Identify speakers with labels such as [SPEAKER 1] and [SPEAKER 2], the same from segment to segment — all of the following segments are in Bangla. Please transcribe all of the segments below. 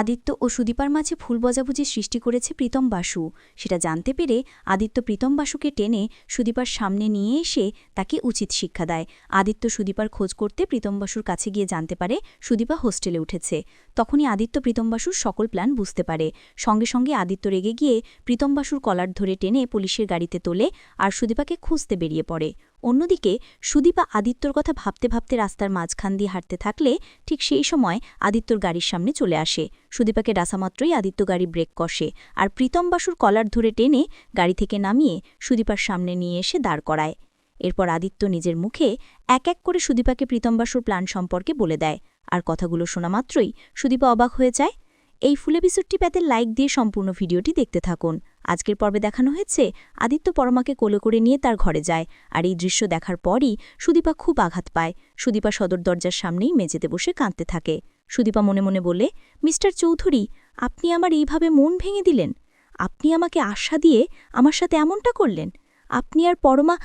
[SPEAKER 1] আদিত্য ও সুদীপার মাঝে ফুল বোঝাবুঝি সৃষ্টি করেছে প্রীতম বাসু। সেটা জানতে পেরে আদিত্য প্রীতম বাসুকে টেনে সুদীপার সামনে নিয়ে এসে তাকে উচিত শিক্ষা দেয়। আদিত্য সুদীপার খোঁজ করতে প্রীতম বাসুর কাছে গিয়ে জানতে পারে সুদীপা হোস্টেলে উঠেছে। তখনই আদিত্য প্রীতম বাসুর সকল প্ল্যান বুঝতে পারে। সঙ্গে সঙ্গে আদিত্য রেগে গিয়ে প্রীতম বাসুর কলার ধরে টেনে পুলিশের গাড়িতে তোলে আর সুদীপাকে খুঁজতে বেরিয়ে পড়ে। অন্যদিকে, সুদীপা আদিত্যর কথা ভাবতে ভাবতে রাস্তার মাঝখান দিয়ে হাঁটতে থাকলে ঠিক সেই সময় আদিত্যর গাড়ির সামনে চলে আসে। সুদীপাকে ডাসামাত্রই আদিত্য গাড়ি ব্রেক কষে আর প্রীতম বাসুর কলার ধরে টেনে গাড়ি থেকে নামিয়ে সুদীপার সামনে নিয়ে এসে দাঁড় করায়। এরপর আদিত্য নিজের মুখে এক এক করে সুদীপাকে প্রীতম বাসুর প্ল্যান সম্পর্কে বলে দেয়। আর কথাগুলো শোনা মাত্রই সুদীপা অবাক হয়ে যায়। এই ফুলে বিসুটটি পেতে লাইক দিয়ে সম্পূর্ণ ভিডিওটি দেখতে থাকুন। আজকের পর্বে দেখানো হয়েছে, আদিত্য পরমাকে কোলে করে নিয়ে তার ঘরে যায়, আর এই দৃশ্য দেখার পরই সুদীপা খুব আঘাত পায়। সুদীপা সদর দরজার সামনেই মেঝেতে বসে কাঁদতে থাকে। সুদীপা মনে মনে বলে, মিস্টার চৌধুরী, আপনি আমার এইভাবে মন ভেঙে দিলেন? আপনি আমাকে আশা দিয়ে আমার সাথে এমনটা করলেন? আপনি আর পরমা,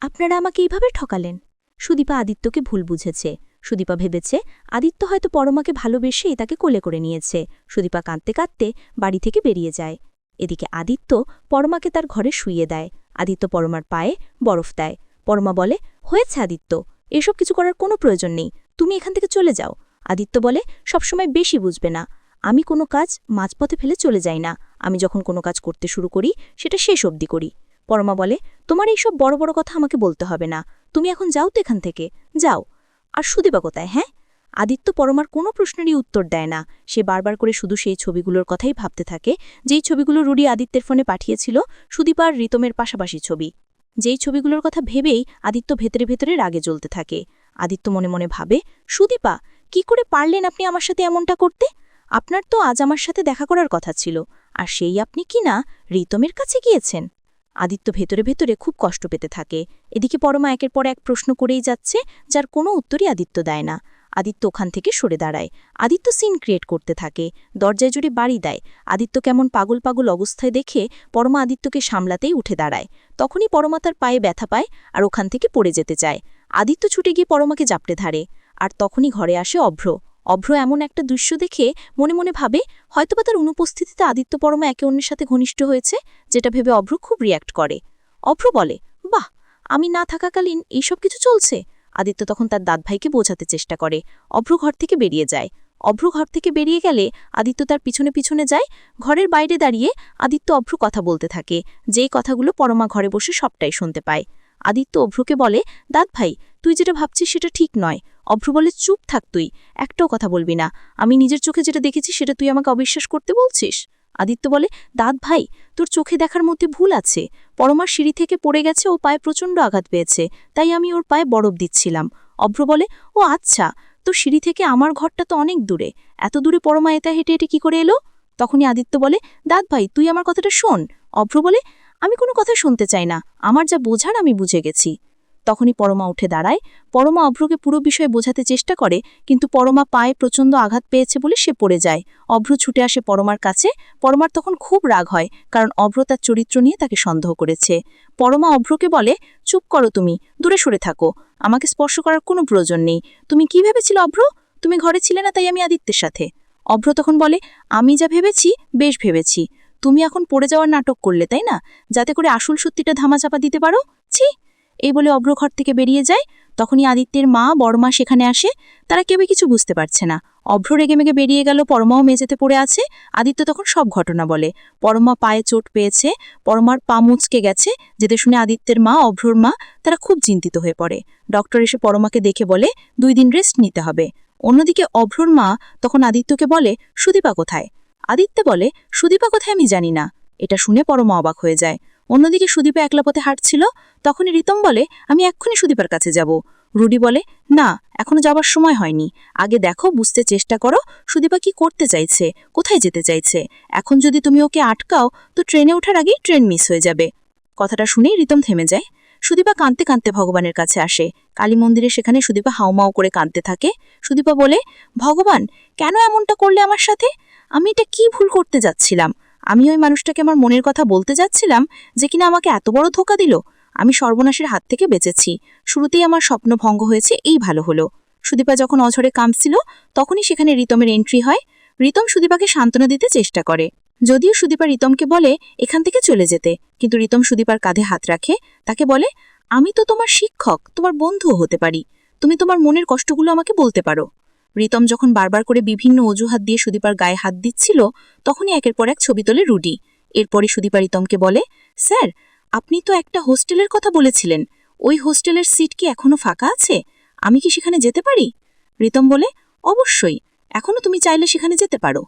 [SPEAKER 1] আপনারা আমাকে এইভাবে ঠকালেন? সুদীপা আদিত্যকে ভুল বুঝেছে। সুদীপা ভেবেছে, আদিত্য হয়তো পরমাকে ভালোবেসেই তাকে কোলে করে নিয়েছে। সুদীপা কাঁদতে কাঁদতে বাড়ি থেকে বেরিয়ে যায়। এদিকে আদিত্য পরমাকে তার ঘরে শুইয়ে দেয়। আদিত্য পরমার পায়ে বরফ দেয়। পরমা বলে, হয়েছে আদিত্য, এসব কিছু করার কোনো প্রয়োজন নেই, তুমি এখান থেকে চলে যাও। আদিত্য বলে, সবসময় বেশি বুঝবে না, আমি কোনো কাজ মাঝপথে ফেলে চলে যাই না, আমি যখন কোনো কাজ করতে শুরু করি, সেটা শেষ অবধি করি। পরমা বলে, তোমার এইসব বড় বড় কথা আমাকে বলতে হবে না, তুমি এখন যাও তো এখান থেকে, যাও। আর সুদীপা কোথায় হ্যাঁ? আদিত্য পরমার কোনো প্রশ্নেরই উত্তর দেয় না। সে বারবার করে শুধু সেই ছবিগুলোর কথাই ভাবতে থাকে, যেই ছবিগুলো রুডি আদিত্যের ফোনে পাঠিয়েছিল সুদীপার রিতমের পাশাপাশি ছবি। যেই ছবিগুলোর কথা ভেবেই আদিত্য ভেতরে ভেতরে রাগে জ্বলতে থাকে। আদিত্য মনে মনে ভাবে, সুদীপা, কি করে পারলেন আপনি আমার সাথে এমনটা করতে? আপনার তো আজ আমার সাথে দেখা করার কথা ছিল। আর সেই আপনি কি না, রিতমের কাছে গিয়েছেন? আদিত্য ভেতরে ভেতরে খুব কষ্ট পেতে থাকে। এদিকে পরমা একের পর এক প্রশ্ন করেই যাচ্ছে, যার কোনো উত্তরই আদিত্য দেয় না। আদিত্য ওখান থেকে সরে দাঁড়ায়। আদিত্য সিন ক্রিয়েট করতে থাকে, দরজায় জুড়ে বাড়ি দেয়। আদিত্য কেমন পাগল পাগল অবস্থায় দেখে পরমা আদিত্যকে সামলাতেই উঠে দাঁড়ায়। তখনই পরমা তার পায়ে ব্যথা পায় আর ওখান থেকে পড়ে যেতে চায়। আদিত্য ছুটে গিয়ে পরমাকে জাপড়ে ধারে আর তখনই ঘরে আসে অভ্র। অভ্র এমন একটা দৃশ্য দেখে মনে মনে ভাবে, হয়তোবা তার অনুপস্থিতিতে আদিত্য পরমা একে অন্যের সাথে ঘনিষ্ঠ হয়েছে, যেটা ভেবে অভ্র খুব রিয়্যাক্ট করে। অভ্র বলে, বাহ, আমি না থাকাকালীন এইসব কিছু চলছে? আদিত্য তখন তার দাদভাইকে বোঝাতে চেষ্টা করে। অভ্র ঘর থেকে বেরিয়ে যায়। অভ্র ঘর থেকে বেরিয়ে গেলে আদিত্য তার পিছনে পিছনে যায়। ঘরের বাইরে দাঁড়িয়ে আদিত্য অভ্র কথা বলতে থাকে। যেই কথাগুলো পরমা ঘরে বসে সবটাই শুনতে পায়। আদিত্য অভ্রকে বলে দাদ ভাই তুই যেটা ভাবছিস সেটা ঠিক নয়। অভ্র বলে, চুপ থাক তুই, একটাও কথা বলবি না। আমি নিজের চোখে যেটা দেখেছি সেটা তুই আমাকে অবিশ্বাস করতে বলছিস? আদিত্য বলে দাদ ভাই, তোর চোখে দেখার মধ্যে ভুল আছে। পরমার সিঁড়ি থেকে পড়ে গেছে ও পায়ে প্রচণ্ড আঘাত পেয়েছে। তাই আমি ওর পায়ে বরফ দিচ্ছিলাম। অভ্র বলে, ও আচ্ছা তো সিঁড়ি থেকে আমার ঘরটা তো অনেক দূরে। এত দূরে পরমা এটা হেঁটে হেঁটে কি করে এলো? তখনই আদিত্য বলে দাদ ভাই, তুই আমার কথাটা শোন। অভ্র বলে, আমি কোনো কথা শুনতে চাই না। আমার যা বোঝার আমি বুঝে গেছি। তখনই পরমা উঠে দাঁড়ায়। পরমা অভ্রকে পুরো বিষয়ে বোঝাতে চেষ্টা করে, কিন্তু পরমা পায়ে প্রচণ্ড আঘাত পেয়েছে বলে সে পড়ে যায়। অভ্র ছুটে আসে পরমার কাছে। পরমার তখন খুব রাগ হয়, কারণ অভ্র তার চরিত্র নিয়ে তাকে সন্দেহ করেছে। পরমা অভ্রকে বলে, চুপ করো তুমি, দূরে সরে থাকো। আমাকে স্পর্শ করার কোনো প্রয়োজন নেই। তুমি কি ভেবেছিল অভ্র? তুমি ঘরে ছিলে না তাই আমি আদিত্যের সাথে। অভ্র তখন বলে, আমি যা ভেবেছি, বেশ ভেবেছি। তুমি এখন পড়ে যাওয়ার নাটক করলে, তাই না? যাতে করে আসল সত্যিটা ধামাচাপা দিতে পারো? ছি এই বলে অভ্র ঘর থেকে বেরিয়ে যায়। তখনই আদিত্যের মা, বড়মা সেখানে আসে। তারা কেউই কিছু বুঝতে পারছে না। অভ্র রেগে মেগে বেরিয়ে গেল, পরমাও মেঝেতে পড়ে আছে। আদিত্য তখন সব ঘটনা বলে। পরমা পায়ে চোট পেয়েছে, পরমার পা মুচকে গেছে। যেতে শুনে আদিত্যের মা, অভ্রর মা, তারা খুব চিন্তিত হয়ে পড়ে। ডক্টর এসে পরমাকে দেখে বলে, দুই দিন রেস্ট নিতে হবে। অন্যদিকে অভ্রর মা তখন আদিত্যকে বলে, সুদীপা কোথায়? আদিত্য বলে, সুদীপা কোথায় আমি জানি না। এটা শুনে পরমা অবাক হয়ে যায়। অন্যদিকে সুদীপা একলা পথে হাঁটছিল। তখনই রিতম বলে, আমি এক্ষুনি সুদীপার কাছে যাব। রুডি বলে, না, এখনও যাবার সময় হয়নি। আগে দেখো, বুঝতে চেষ্টা করো, সুদীপা কি করতে চাইছে, কোথায় যেতে চাইছে। এখন যদি তুমি ওকে আটকাও, তো ট্রেনে ওঠার আগেই ট্রেন মিস হয়ে যাবে। কথাটা শুনেই রিতম থেমে যায়। সুদীপা কাঁদতে কাঁদতে ভগবানের কাছে আসে। কালী মন্দিরে সেখানে সুদীপা হাউমাউ করে কাঁদতে থাকে। সুদীপা বলে, ভগবান, কেন এমনটা করলে আমার সাথে? আমি এটা কি ভুল করতে যাচ্ছিলাম? আমি ওই মানুষটাকে আমার মনের কথা বলতে যাচ্ছিলাম যে কিনা আমাকে এত বড় ধোকা দিল। আমি সর্বনাশের হাত থেকে বেঁচেছি। শুরুতেই আমার স্বপ্ন ভঙ্গ হয়েছে, এই ভালো হলো। সুদীপা যখন অঝরে কাঁপছিল, তখনই সেখানে রিতমের এন্ট্রি হয়।
[SPEAKER 2] রিতম সুদীপাকে সান্ত্বনা দিতে চেষ্টা করে। যদিও সুদীপা রিতমকে বলে, এখান থেকে চলে যেতে। কিন্তু রিতম সুদীপার কাঁধে হাত রাখে। তাকে বলে, আমি তো তোমার শিক্ষক, তোমার বন্ধুও হতে পারি। তুমি তোমার মনের কষ্টগুলো আমাকে বলতে পারো। রিতম যখন বারবার করে বিভিন্ন অজুহাত দিয়ে সুদীপার গায়ে হাত দিচ্ছিল, তখনই একের পর এক ছবি তোলে রুডি। এরপরে সুদীপা রিতমকে বলে, স্যার, আপনি তো একটা হোস্টেলের কথা বলেছিলেন। ওই হোস্টেলের সিট কি এখনও ফাঁকা আছে? আমি কি সেখানে যেতে পারি? রিতম বলে, অবশ্যই, এখনও তুমি চাইলে সেখানে যেতে পারো।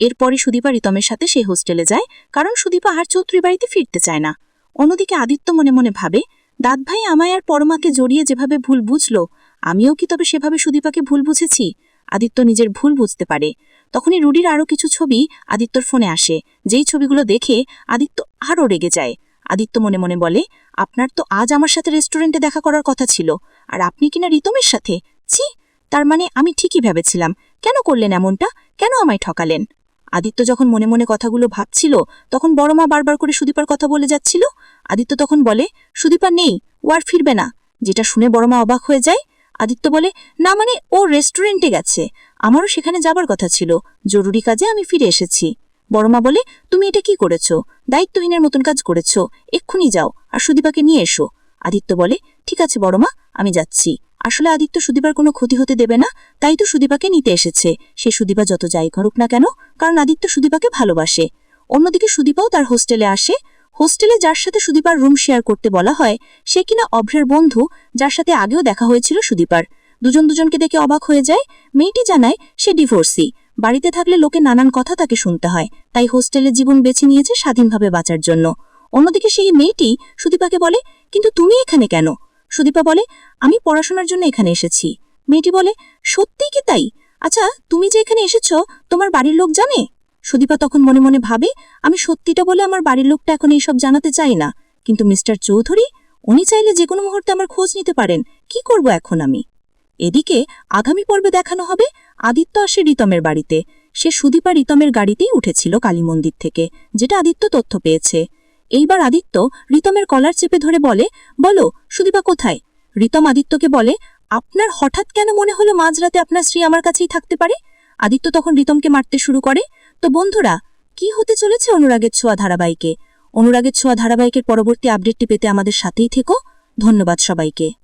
[SPEAKER 2] এরপরে সুদীপা রিতমের সাথে সেই হোস্টেলে যায়, কারণ সুদীপা আর চৌধুরী বাড়িতে ফিরতে চায় না। অন্যদিকে আদিত্য মনে মনে ভাবে দাঁত ভাই আমায় আর পরমাকে জড়িয়ে যেভাবে ভুল বুঝল, আমিও কি তবে সেভাবে সুদীপাকে ভুল বুঝেছি? আদিত্য নিজের ভুল বুঝতে পারে। তখনই রুডির আরও কিছু ছবি আদিত্যর ফোনে আসে। যেই ছবিগুলো দেখে আদিত্য আরও রেগে যায়। আদিত্য মনে মনে বলে, আপনার তো আজ আমার সাথে রেস্টুরেন্টে দেখা করার কথা ছিল। আর আপনি কিনা রিতমের সাথে? ছি, তার মানে আমি ঠিকই ভেবেছিলাম। কেন করলেন এমনটা? কেন আমায় ঠকালেন? আদিত্য যখন মনে মনে কথাগুলো ভাবছিল, তখন বড় মা বারবার করে সুদীপার কথা বলে যাচ্ছিল। আদিত্য তখন বলে, সুদীপা নেই, ও আর ফিরবে না। যেটা শুনে বড় মা অবাক হয়ে যায়। আদিত্য বলে, না মানে ও রেস্টুরেন্টে গেছে। আমারও সেখানে যাবার কথা ছিল। জরুরি কাজে আমি ফিরে এসেছি। বড়মা বলে, তুমি এটা কি করেছ? দায়িত্বহীনের মতন কাজ করেছ। এক্ষুনি যাও, আর সুদীপাকে নিয়ে এসো। আদিত্য বলে, ঠিক আছে বড়মা, আমি যাচ্ছি। আসলে আদিত্য সুদীপার কোনো ক্ষতি হতে দেবে না, তাই তো সুদীপাকে নিতে এসেছে। সে সুদীপা যত যাই করুক না কেন, কারণ আদিত্য সুদীপাকে ভালোবাসে। অন্যদিকে সুদীপাও তার হোস্টেলে আসে। হোস্টেলে যার সাথে সুদীপার রুম শেয়ার করতে বলা হয়, সে কিনা অভ্রের বন্ধু, যার সাথে আগেও দেখা হয়েছিল সুদীপার। দুজন দুজনকে দেখে অবাক হয়ে যায়। মেয়েটি জানায়, সে ডিভোর্সি। বাড়িতে থাকলে লোকে নানান কথা তাকে শুনতে হয়। তাই হোস্টেলের জীবন বেছে নিয়েছে স্বাধীনভাবে বাঁচার জন্য। অন্যদিকে সেই মেয়েটি সুদীপাকে বলে, কিন্তু তুমি এখানে কেন? সুদীপা বলে, আমি পড়াশোনার জন্য এখানে এসেছি। মেয়েটি বলে সত্যিই কি তাই? আচ্ছা তুমি যে এখানে এসেছ, তোমার বাড়ির লোক জানে? সুদীপা তখন মনে মনে ভাবে, আমি সত্যিটা বলে আমার বাড়ির লোকটা এখন এইসব জানাতে চাই না। কিন্তু মিস্টার চৌধুরী, উনি চাইলে যে কোনো মুহূর্তে আমার খোঁজ নিতে পারেন। কি করব এখন আমি? এদিকে আগামী পর্বে দেখানো হবে আদিত্য আসে রিতমের বাড়িতে। সে সুদীপা রিতমের গাড়িতেই উঠেছিল কালী মন্দির থেকে, যেটা আদিত্য তথ্য পেয়েছে। এইবার আদিত্য রিতমের কলার চেপে ধরে বলে, বলো, সুদীপা কোথায়? রিতম আদিত্যকে বলে, আপনার হঠাৎ কেন মনে হলো মাঝরাতে আপনার স্ত্রী আমার কাছেই থাকতে পারে? আদিত্য তখন রিতমকে মারতে শুরু করে তো বন্ধুরা, কি হতে চলেছে অনুরাগের ছোঁয়া ধারাবাহিকে? অনুরাগের ছোঁয়া ধারাবাহিকের পরবর্তী আপডেটটি পেতে আমাদের সাথেই থেকো। ধন্যবাদ সবাইকে।